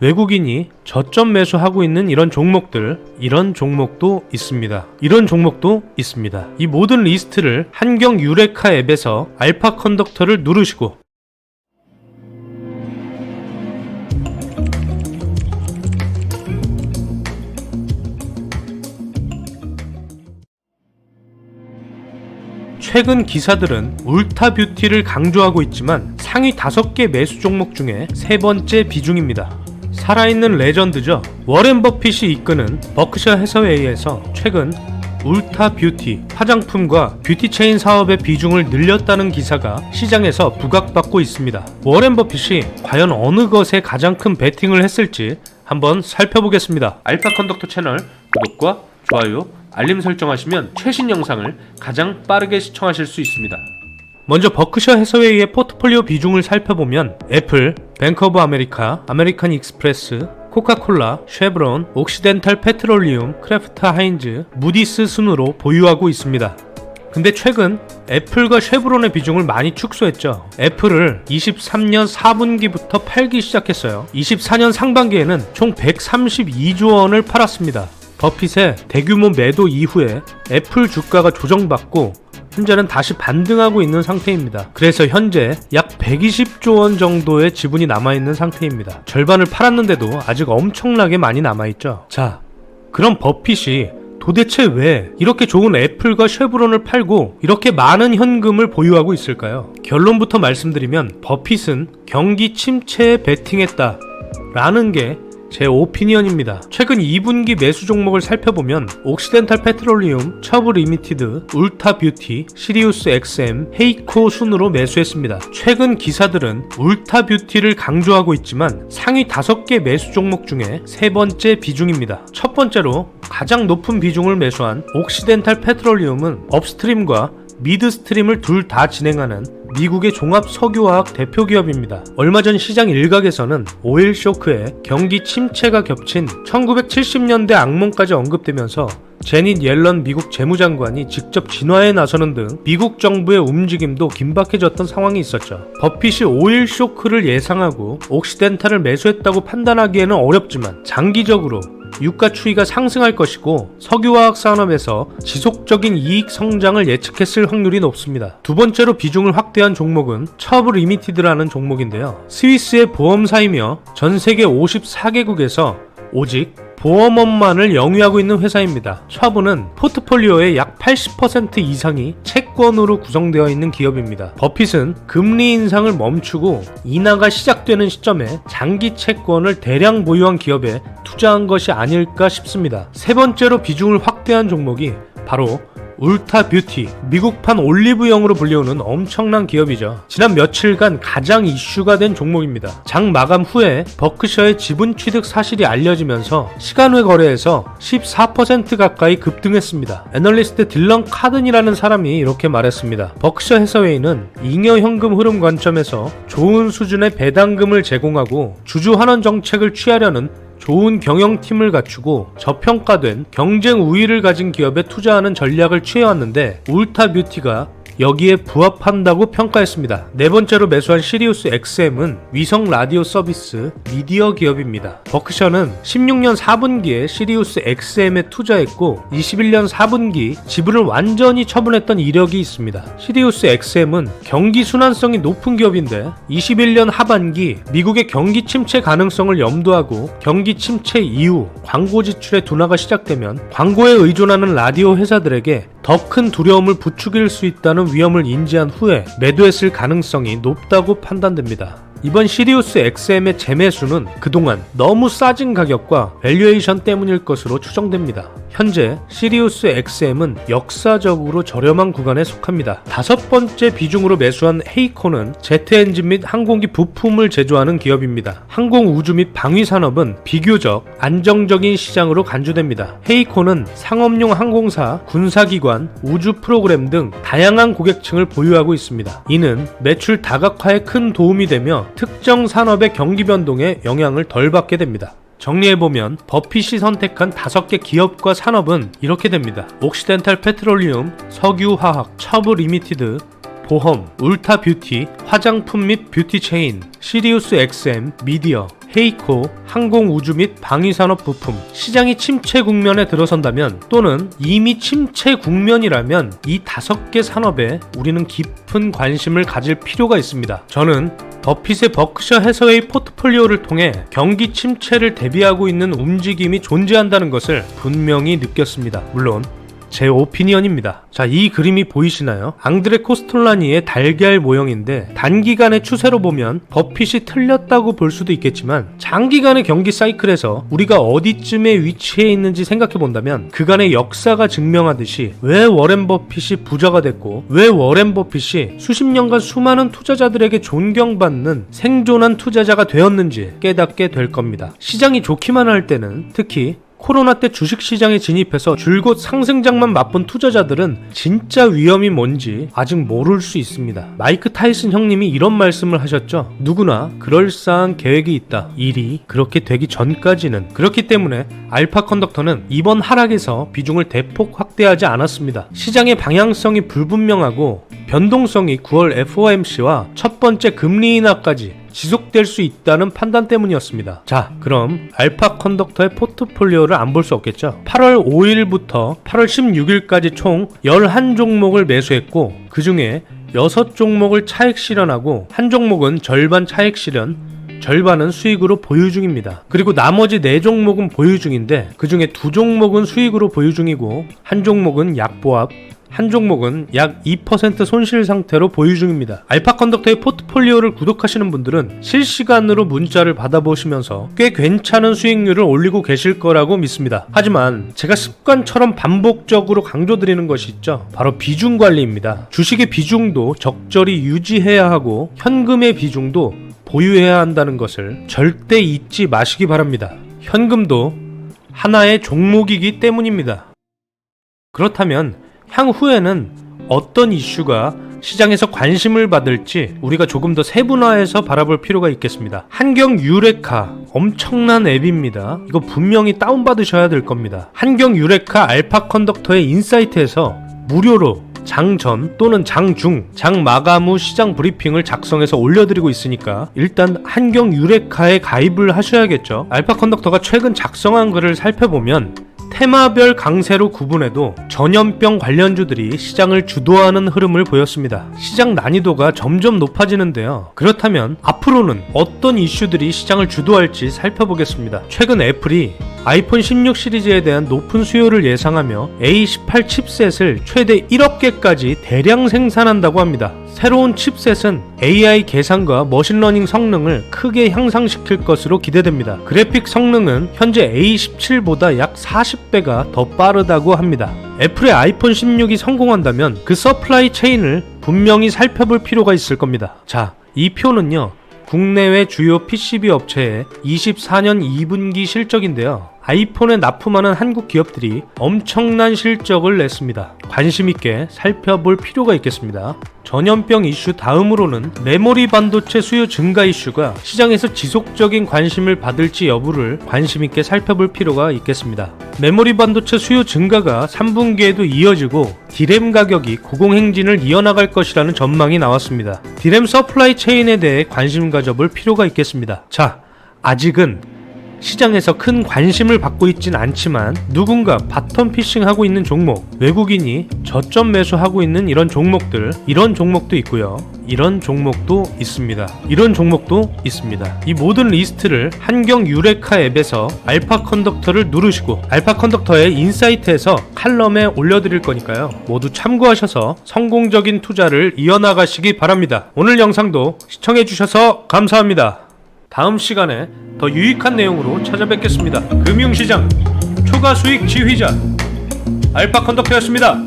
외국인이 저점 매수하고 있는 이런 종목들, 이런 종목도 있습니다. 이런 종목도 있습니다. 이 모든 리스트를 한경 유레카 앱에서 알파 컨덕터를 누르시고 최근 기사들은 울타 뷰티를 강조하고 있지만 상위 5개 매수 종목 중에 세 번째 비중입니다. 살아있는 레전드죠. 워렌 버핏이 이끄는 버크셔 해서웨이에서 최근 울타 뷰티 화장품과 뷰티 체인 사업의 비중을 늘렸다는 기사가 시장에서 부각받고 있습니다. 워렌 버핏이 과연 어느 것에 가장 큰 베팅을 했을지 한번 살펴보겠습니다. 알파 컨덕터 채널 구독과 좋아요, 알림 설정하시면 최신 영상을 가장 빠르게 시청하실 수 있습니다. 먼저 버크셔 해서웨이의 포트폴리오 비중을 살펴보면 애플, 뱅크 오브 아메리카, 아메리칸 익스프레스, 코카콜라, 쉐브론, 옥시덴탈 페트롤리움, 크래프트 하인즈, 무디스 순으로 보유하고 있습니다. 근데 최근 애플과 쉐브론의 비중을 많이 축소했죠. 애플을 23년 4분기부터 팔기 시작했어요. 24년 상반기에는 총 132조 원을 팔았습니다. 버핏의 대규모 매도 이후에 애플 주가가 조정받고 현재는 다시 반등하고 있는 상태입니다. 그래서 현재 약 120조 원 정도의 지분이 남아있는 상태입니다. 절반을 팔았는데도 아직 엄청나게 많이 남아있죠. 자, 그럼 버핏이 도대체 왜 이렇게 좋은 애플과 쉐브론을 팔고 이렇게 많은 현금을 보유하고 있을까요? 결론부터 말씀드리면 버핏은 경기 침체에 베팅했다. 라는 게 제 오피니언입니다. 최근 2분기 매수 종목을 살펴보면 옥시덴탈 페트롤리움, 처브 리미티드, 울타 뷰티, 시리우스 XM, 헤이코 순으로 매수했습니다. 최근 기사들은 울타 뷰티를 강조하고 있지만 상위 5개 매수 종목 중에 세 번째 비중입니다. 첫 번째로 가장 높은 비중을 매수한 옥시덴탈 페트롤리움은 업스트림과 미드스트림을 둘 다 진행하는 미국의 종합 석유화학 대표 기업입니다. 얼마 전 시장 일각에서는 오일 쇼크에 경기 침체가 겹친 1970년대 악몽까지 언급되면서 제닛 옐런 미국 재무장관이 직접 진화에 나서는 등 미국 정부의 움직임도 긴박해졌던 상황이 있었죠. 버핏이 오일 쇼크를 예상하고 옥시덴탈을 매수했다고 판단하기에는 어렵지만 장기적으로 유가 추이가 상승할 것이고 석유화학 산업에서 지속적인 이익 성장을 예측했을 확률이 높습니다. 두 번째로 비중을 확대한 종목은 처브 리미티드라는 종목인데요. 스위스의 보험사이며 전 세계 54개국에서 오직 보험업만을 영위하고 있는 회사입니다. 샤브는 포트폴리오의 약 80% 이상이 채권으로 구성되어 있는 기업입니다. 버핏은 금리 인상을 멈추고 인하가 시작되는 시점에 장기 채권을 대량 보유한 기업에 투자한 것이 아닐까 싶습니다. 세 번째로 비중을 확대한 종목이 바로 울타 뷰티, 미국판 올리브영으로 불리우는 엄청난 기업이죠. 지난 며칠간 가장 이슈가 된 종목입니다. 장 마감 후에 버크셔의 지분 취득 사실이 알려지면서 시간외 거래에서 14% 가까이 급등했습니다. 애널리스트 딜런 카든이라는 사람이 이렇게 말했습니다. 버크셔 해서웨이는 잉여 현금 흐름 관점에서 좋은 수준의 배당금을 제공하고 주주 환원 정책을 취하려는 좋은 경영팀을 갖추고 저평가된 경쟁 우위를 가진 기업에 투자하는 전략을 취해왔는데 울타 뷰티가 여기에 부합한다고 평가했습니다. 네 번째로 매수한 시리우스 XM은 위성 라디오 서비스 미디어 기업입니다. 버크셔는 16년 4분기에 시리우스 XM에 투자했고 21년 4분기 지분을 완전히 처분했던 이력이 있습니다. 시리우스 XM은 경기 순환성이 높은 기업인데 21년 하반기 미국의 경기 침체 가능성을 염두하고 경기 침체 이후 광고 지출의 둔화가 시작되면 광고에 의존하는 라디오 회사들에게 더 큰 두려움을 부추길 수 있다는 위험을 인지한 후에 매도했을 가능성이 높다고 판단됩니다. 이번 시리우스 XM의 재매수는 그동안 너무 싸진 가격과 밸류에이션 때문일 것으로 추정됩니다. 현재 시리우스 XM은 역사적으로 저렴한 구간에 속합니다. 다섯 번째 비중으로 매수한 헤이코는 제트 엔진 및 항공기 부품을 제조하는 기업입니다. 항공 우주 및 방위 산업은 비교적 안정적인 시장으로 간주됩니다. 헤이코는 상업용 항공사, 군사기관, 우주 프로그램 등 다양한 고객층을 보유하고 있습니다. 이는 매출 다각화에 큰 도움이 되며 특정 산업의 경기 변동에 영향을 덜 받게 됩니다. 정리해보면 버핏이 선택한 다섯 개 기업과 산업은 이렇게 됩니다. 옥시덴탈 페트롤리움, 석유화학, 처브 리미티드, 보험, 울타 뷰티, 화장품 및 뷰티 체인, 시리우스 XM, 미디어, 헤이코, 항공 우주 및 방위산업 부품, 시장이 침체 국면에 들어선다면 또는 이미 침체 국면이라면 이 다섯 개 산업에 우리는 깊은 관심을 가질 필요가 있습니다. 저는 버핏의 버크셔 해서웨이 포트폴리오를 통해 경기 침체를 대비하고 있는 움직임이 존재한다는 것을 분명히 느꼈습니다. 물론 제 오피니언입니다. 자, 이 그림이 보이시나요? 앙드레 코스톨라니의 달걀 모형인데 단기간의 추세로 보면 버핏이 틀렸다고 볼 수도 있겠지만 장기간의 경기 사이클에서 우리가 어디쯤에 위치해 있는지 생각해 본다면 그간의 역사가 증명하듯이 왜 워렌 버핏이 부자가 됐고 왜 워렌 버핏이 수십 년간 수많은 투자자들에게 존경받는 생존한 투자자가 되었는지 깨닫게 될 겁니다. 시장이 좋기만 할 때는 특히 코로나 때 주식시장에 진입해서 줄곧 상승장만 맛본 투자자들은 진짜 위험이 뭔지 아직 모를 수 있습니다. 마이크 타이슨 형님이 이런 말씀을 하셨죠. 누구나 그럴싸한 계획이 있다. 일이 그렇게 되기 전까지는. 그렇기 때문에 알파 컨덕터는 이번 하락에서 비중을 대폭 확대하지 않았습니다. 시장의 방향성이 불분명하고 변동성이 9월 FOMC와 첫 번째 금리 인하까지 지속될 수 있다는 판단 때문이었습니다. 자, 그럼 알파 컨덕터의 포트폴리오를 안 볼 수 없겠죠. 8월 5일부터 8월 16일까지 총 11종목을 매수했고 그 중에 6종목을 차익 실현하고 한 종목은 절반 차익 실현 절반은 수익으로 보유 중입니다. 그리고 나머지 4종목은 보유 중인데 그 중에 두 종목은 수익으로 보유 중이고 한 종목은 약보합 한 종목은 약 2% 손실 상태로 보유 중입니다. 알파 컨덕터의 포트폴리오를 구독하시는 분들은 실시간으로 문자를 받아보시면서 꽤 괜찮은 수익률을 올리고 계실 거라고 믿습니다. 하지만 제가 습관처럼 반복적으로 강조드리는 것이 있죠. 바로 비중 관리입니다. 주식의 비중도 적절히 유지해야 하고 현금의 비중도 보유해야 한다는 것을 절대 잊지 마시기 바랍니다. 현금도 하나의 종목이기 때문입니다. 그렇다면 향후에는 어떤 이슈가 시장에서 관심을 받을지 우리가 조금 더 세분화해서 바라볼 필요가 있겠습니다. 한경 유레카 엄청난 앱입니다. 이거 분명히 다운받으셔야 될 겁니다. 한경 유레카 알파 컨덕터의 인사이트에서 무료로 장전 또는 장중, 장마감 후 시장 브리핑을 작성해서 올려드리고 있으니까 일단 한경 유레카에 가입을 하셔야겠죠. 알파 컨덕터가 최근 작성한 글을 살펴보면 테마별 강세로 구분해도 전염병 관련주들이 시장을 주도하는 흐름을 보였습니다. 시장 난이도가 점점 높아지는데요. 그렇다면 앞으로는 어떤 이슈들이 시장을 주도할지 살펴보겠습니다. 최근 애플이 아이폰 16 시리즈에 대한 높은 수요를 예상하며 A18 칩셋을 최대 1억 개까지 대량 생산한다고 합니다. 새로운 칩셋은 AI 계산과 머신러닝 성능을 크게 향상시킬 것으로 기대됩니다. 그래픽 성능은 현재 A17보다 약 40배가 더 빠르다고 합니다. 애플의 아이폰 16이 성공한다면 그 서플라이 체인을 분명히 살펴볼 필요가 있을 겁니다. 자, 이 표는요. 국내외 주요 PCB 업체의 24년 2분기 실적인데요. 아이폰에 납품하는 한국 기업들이 엄청난 실적을 냈습니다. 관심있게 살펴볼 필요가 있겠습니다. 전염병 이슈 다음으로는 메모리 반도체 수요 증가 이슈가 시장에서 지속적인 관심을 받을지 여부를 관심있게 살펴볼 필요가 있겠습니다. 메모리 반도체 수요 증가가 3분기에도 이어지고 디램 가격이 고공행진을 이어나갈 것이라는 전망이 나왔습니다. 디램 서플라이 체인에 대해 관심 가져볼 필요가 있겠습니다. 자, 아직은 시장에서 큰 관심을 받고 있진 않지만 누군가 바텀 피싱하고 있는 종목, 외국인이 저점 매수하고 있는 이런 종목들, 이런 종목도 있고요. 이런 종목도 있습니다. 이런 종목도 있습니다. 이 모든 리스트를 한경 유레카 앱에서 알파 컨덕터를 누르시고 알파 컨덕터의 인사이트에서 칼럼에 올려드릴 거니까요. 모두 참고하셔서 성공적인 투자를 이어나가시기 바랍니다. 오늘 영상도 시청해주셔서 감사합니다. 다음 시간에 더 유익한 내용으로 찾아뵙겠습니다. 금융시장 초과 수익 지휘자 알파 컨덕터였습니다.